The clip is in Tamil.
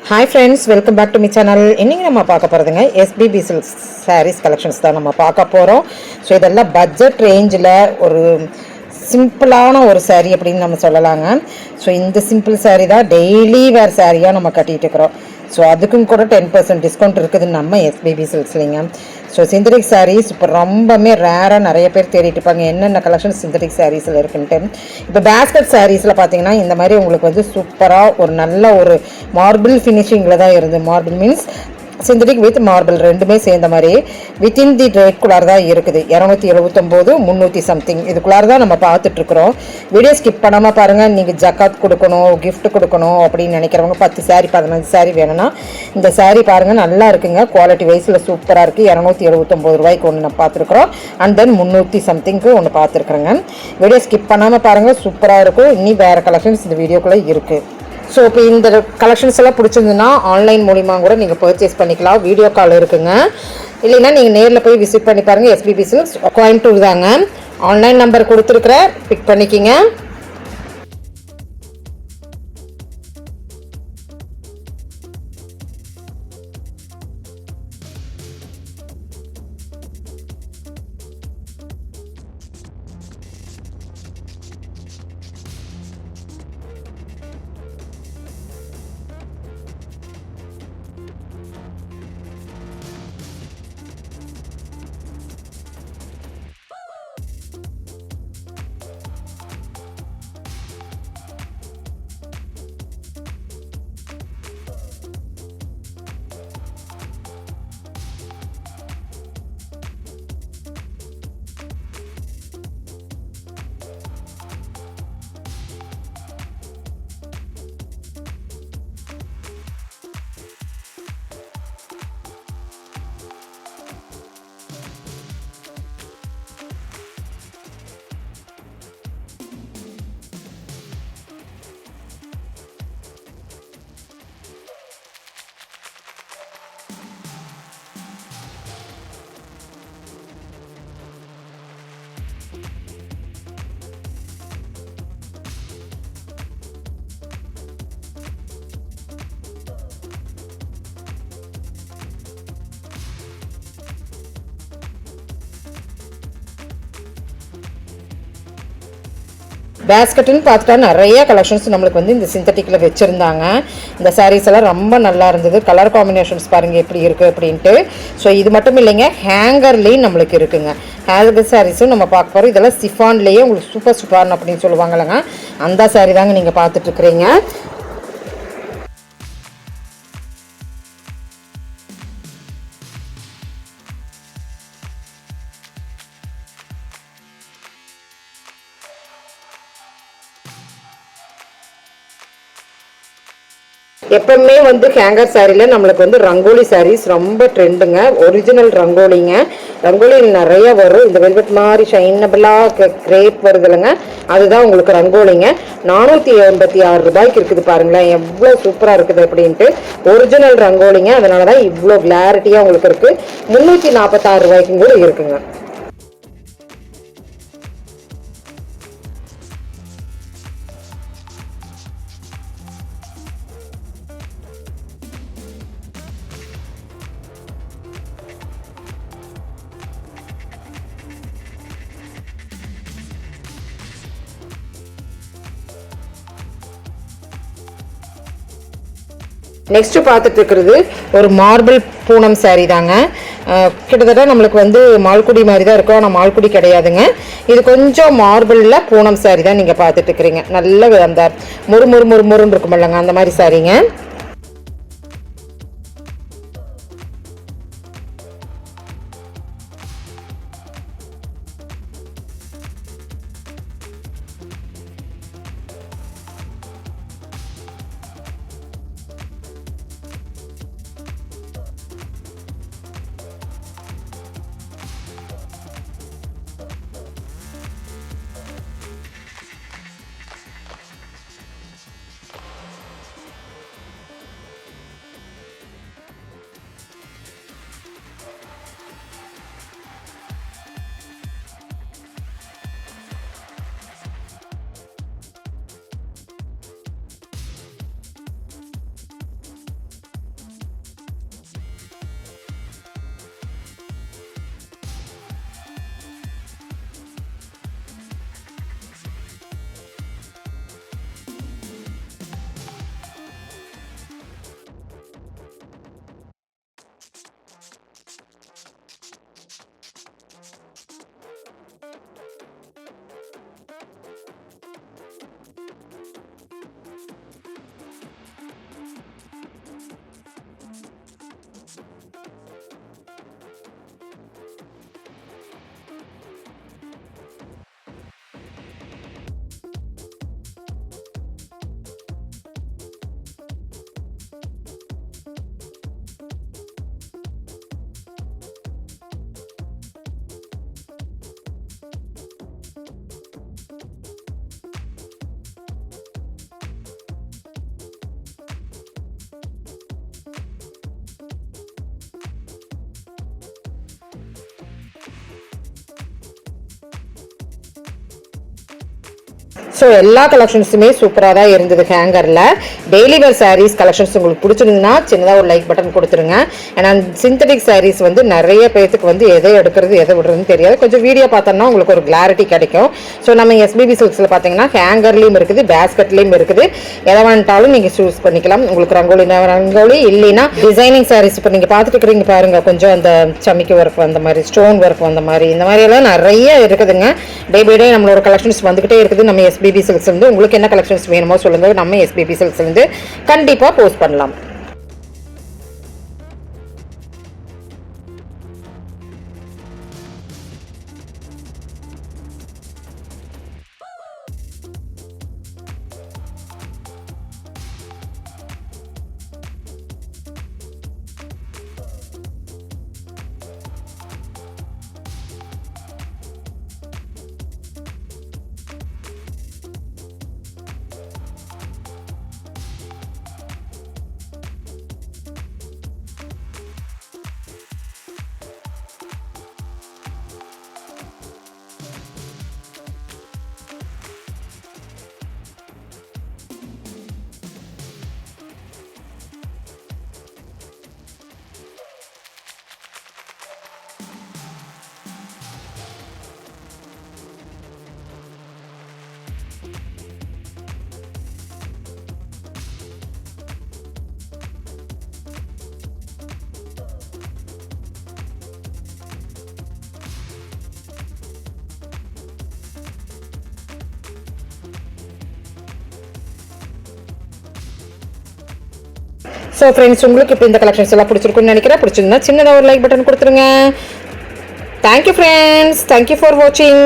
Hi friends welcome back to my channel இன்னைக்கு நம்ம பார்க்க போகிறதுங்க எஸ்பிபி சில்க் சாரீஸ் கலெக்ஷன்ஸ் தான் நம்ம பார்க்க போகிறோம் ஸோ இதெல்லாம் பட்ஜெட் ரேஞ்சில் ஒரு சிம்பிளான ஒரு சாரீ அப்படின்னு நம்ம சொல்லலாங்க. ஸோ இந்த சிம்பிள் சாரீ தான் டெய்லி வேர் சாரியாக நம்ம கட்டிகிட்டு இருக்கிறோம். ஸோ அதுக்கும் கூட டென் பர்சன்ட் டிஸ்கவுண்ட் இருக்குது நம்ம எஸ்பிபி சில்க்ஸ்லிங்க ஸோ சிந்தடிக் சாரீஸ் இப்போ ரொம்பவுமே ரேராக நிறைய பேர் தேடிட்டு இருப்பாங்க. என்னென்ன கலெக்ஷன் சிந்தடிக் சாரீஸில் இருக்குன்ட்டு. இப்போ பேஸ்கட் சாரீஸில் பார்த்தீங்கன்னா இந்த மாதிரி உங்களுக்கு வந்து சூப்பராக ஒரு நல்ல ஒரு மார்பிள் ஃபினிஷிங்கில் தான் இருந்து. Marble means synthetic with marble ரெண்டுமே சேர்ந்த மாதிரி வித்தின் தி ரேட்குள்ளார தான் இருக்குது. இரநூத்தி எழுபத்தொம்போது முந்நூற்றி சம்திங். இதுக்குள்ளார தான் நம்ம பார்த்துட்ருக்குறோம். வீடியோ ஸ்கிப் பண்ணாமல் பாருங்கள் நீங்கள் ஜக்காத் கொடுக்கணும் கிஃப்ட் கொடுக்கணும் அப்படின்னு நினைக்கிறவங்க பத்து saree பதினஞ்சு saree வேணும்னா இந்த saree பாருங்கள் நல்லா இருக்குங்க. குவாலிட்டி வைஸில் சூப்பராக இருக்குது இரநூத்தி எழுபத்தொம்போது ரூபாய்க்கு ஒன்று நம்ம பார்த்துருக்குறோம். அண்ட் தென் முந்நூற்றி சம்திங்க்கு ஒன்று பார்த்துருக்குறேங்க. வீடியோ ஸ்கிப் பண்ணாமல் பாருங்கள் சூப்பராக இருக்கும். இனி வேறு கலெக்ஷன்ஸ் இந்த வீடியோக்குள்ளே இருக்குது ஸோ இப்போ இந்த கலெக்ஷன்ஸ் எல்லாம் பிடிச்சிருந்துன்னா ஆன்லைன் மூலிமா கூட நீங்கள் பர்ச்சேஸ் பண்ணிக்கலாம். வீடியோ கால் இருக்குங்க. இல்லைன்னா நீங்கள் நேரில் போய் விசிட் பண்ணி பாருங்கள் எஸ்பிபி கோயம்புத்தூர் தாங்க. ஆன்லைன் நம்பர் கொடுத்துருக்குறேன் பிக் பண்ணிக்கிங்க. பேஸ்கெட்டுன்னு பார்த்துட்டா நிறைய கலெக்ஷன்ஸ் நம்மளுக்கு வந்து இந்த சிந்தட்டிக்கில் வச்சுருந்தாங்க. இந்த சாரீஸ் எல்லாம் ரொம்ப நல்லா இருந்தது. கலர் காம்பினேஷன்ஸ் பாருங்கள் எப்படி இருக்குது அப்படின்ட்டு. ஸோ இது மட்டும் இல்லைங்க ஹேங்கர்லேயும் நம்மளுக்கு இருக்குங்க. ஹேங்கர் சாரீஸும் நம்ம பார்க்க போகிறோம் இதெல்லாம் சிஃபான்லேயே உங்களுக்கு சூப்பர் சூப்பர்னு அப்படின்னு சொல்லுவாங்கல்லங்க. அந்த சாரீ தாங்க நீங்கள் பார்த்துட்ருக்குறீங்க எப்பவுமே வந்து ஹேங்கர் சாரியில் நம்மளுக்கு வந்து ரங்கோலி சாரீஸ் ரொம்ப ட்ரெண்டுங்க ஒரிஜினல் ரங்கோலிங்க. ரங்கோலி நிறைய வரும். இந்த வெல்வெட் மாதிரி ஷைனபிளாக கிரேப் வருது இல்லைங்க அதுதான் உங்களுக்கு ரங்கோலிங்க. நானூற்றி எண்பத்தி ஆறு ரூபாய்க்கு இருக்குது பாருங்களேன். எவ்வளோ சூப்பராக இருக்குது அப்படின்ட்டு. ஒரிஜினல் ரங்கோலிங்க. அதனால தான் இவ்வளோ கிளாரிட்டியாக உங்களுக்கு இருக்குது முந்நூற்றி நாற்பத்தாறு ரூபாய்க்கும் கூட இருக்குங்க. நெக்ஸ்ட் பார்த்துட்டு இருக்கிறது ஒரு மார்பிள் பூனம் saree தாங்க. கிட்டத்தட்ட நம்மளுக்கு வந்து மால்குடி மாதிரி தான் இருக்கும். ஆனால் மால்குடி கிடையாதுங்க. இது கொஞ்சம் மார்பிளில் பூனம் சேரீ தான் நீங்கள் பார்த்துட்டு இருக்கிறீங்க. நல்ல அந்த முறு முறு முறு முருன்னு இருக்கும் இல்லைங்க அந்த மாதிரி சாரீங்க ஸோ எல்லா கலெக்ஷன்ஸுமே சூப்பராக தான் இருந்தது ஹேங்கரில் டெய்லி வேர் சாரீஸ் கலெக்ஷன்ஸ் உங்களுக்கு பிடிச்சிருந்ததுன்னா சின்னதாக ஒரு லைக் பட்டன் கொடுத்துருங்க. ஏன்னா சிந்தட்டிக் சாரீஸ் வந்து நிறைய பேர்த்துக்கு வந்து எதை எடுக்கிறது எதை விடுறதுன்னு தெரியாது. கொஞ்சம் வீடியோ பார்த்தோம்னா உங்களுக்கு ஒரு கிளாரிட்டி கிடைக்கும். ஸோ நம்ம எஸ்பிபி சில்க்ஸில் பார்த்தீங்கன்னா ஹேங்கர்லேயும் இருக்குது பேஸ்கெட்லேயும் இருக்குது. எதை வேண்டாலும் நீங்கள் சூஸ் பண்ணிக்கலாம். உங்களுக்கு ரங்கோலி ரங்கோலி இல்லைன்னா டிசைனிங் சாரீஸ் இப்போ நீங்கள் பார்த்துட்டு இருக்கிறீங்க பாருங்க. கொஞ்சம் அந்த சமிக்கு ஒர்க் வந்த மாதிரி ஸ்டோன் ஒர்க் வந்த மாதிரி இந்த மாதிரி எல்லாம் நிறைய இருக்குதுங்க. டே பை டே நம்மளோட கலெக்ஷன்ஸ் வந்துக்கிட்டே இருக்குது. நம்ம எஸ்பி எஸ்பிபி சில்க்ஸ் வந்து உங்களுக்கு என்ன கலெக்ஷன்ஸ் வேணுமோ சொல்லுங்க நம்ம எஸ்பிபி சில்க்ஸ் வந்து கண்டிப்பாக போஸ்ட் பண்ணலாம். ஸோ ஃப்ரெண்ட்ஸ் உங்களுக்கு இப்போ இந்த கலெக்ஷன்ஸ் எல்லாம் பிடிச்சிருக்குன்னு நினைக்கிறேன். பிடிச்சிருந்தா சின்னதாக ஒரு லைக் பட்டன் கொடுத்துருங்க. Thank you friends thank you for வாட்சிங்